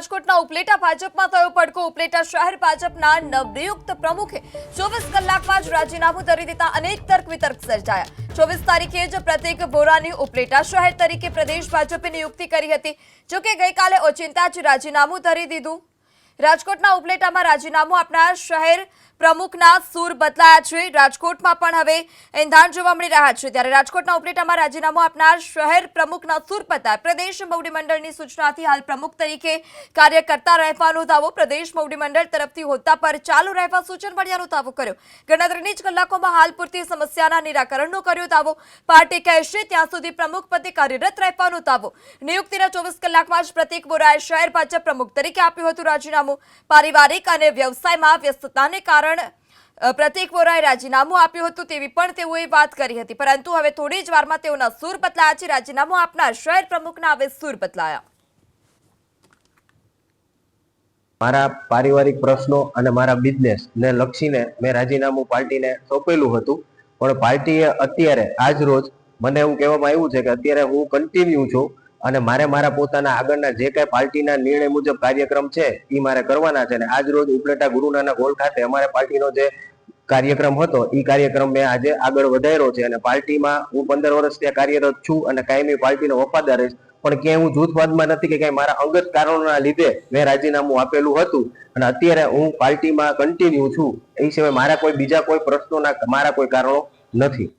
રાજકોટના ઉપલેટા ભાજપમાં થયો પડકો. ઉપલેટા શહેર ભાજપના નવનિયુક્ત પ્રમુખે ચોવીસ કલાકમાં જ રાજીનામું ધરી દેતા અનેક તર્ક વિતર્ક સર્જાયા. ચોવીસ તારીખે જ પ્રતિક બોરાની ઉપલેટા શહેર તરીકે પ્રદેશ ભાજપે નિયુક્તિ કરી હતી. જોકે ગઈકાલે ઓચિંતા જ રાજીનામું ધરી દીધું. રાજકોટના ઉપલેટામાં રાજીનામું આપનાર શહેર પ્રમુખના સૂર બદલાયા છે. રાજકોટમાં પણ હવે એંધાણ જોવા મળી રહ્યા છે. ત્યારે રાજકોટના ઉપલેટામાં રાજીનામું આપનાર શહેર પ્રમુખના સૂર બદલાયા પ્રદેશ મોવડી મંડળની સૂચનાથી હાલ પ્રમુખ તરીકે કાર્ય કરતા રહેવાનો દાવો પ્રદેશ મોવડી મંડળ તરફથી હોદ્દા પર ચાલુ રહેવા સૂચન મળ્યાનો દાવો કર્યો. ગણતરીની જ કલાકોમાં હાલ પૂરતી સમસ્યાના નિરાકરણનો કર્યો દાવો. પાર્ટી કહેશે ત્યાં સુધી પ્રમુખ પદે કાર્યરત રહેવાનો દાવો. નિયુક્તિના ચોવીસ કલાકમાં જ પ્રતિક બોરાએ શહેર ભાજપ પ્રમુખ તરીકે આપ્યું હતું રાજીનામું. પારિવારિક અને વ્યવસાયમાં વ્યસ્તતાને કારણે અ, પ્રતિક વોરાએ રાજીનામું આપ્યું હતું તેવી પણ તેઓએ વાત કરી હતી. પરંતુ હવે થોડી જ વારમાં તેઓના સૂર બદલાયા છે. રાજીનામું આપનાર શહેર પ્રમુખના હવે સૂર બદલાયા. મારા પારિવારિક પ્રશ્નો અને મારા બિઝનેસ ને લક્ષીને મેં રાજીનામું પાર્ટીને સોંપેલું હતું. પણ પાર્ટીએ અત્યારે આજ રોજ મને એવું કહેવામાં આવ્યું છે કે અત્યારે હું કન્ટિન્યુ છું. અને મારે મારા પોતાના આગળના જે કાંઈ પાર્ટીના નિર્ણય મુજબ કાર્યક્રમ છે એ મારે કરવાના છે. અને આજ રોજ ઉપલેટા ગુરુનાના ગોલ ખાતે અમારે પાર્ટીનો જે કાર્યક્રમ હતો એ કાર્યક્રમ મેં આજે આગળ વધાર્યો છે. અને પાર્ટીમાં હું પંદર વર્ષ ત્યાં કાર્યરત છું અને કાયમી પાર્ટીનો વફાદાર રહીશ પણ ક્યાંય હું જૂથવાદમાં નથી કે ક્યાંય મારા અંગત કારણોના લીધે મેં રાજીનામું આપેલું હતું. અને અત્યારે હું પાર્ટીમાં કન્ટિન્યુ છું. એ સિવાય મારા કોઈ બીજા કોઈ પ્રશ્નોના મારા કોઈ કારણો નથી.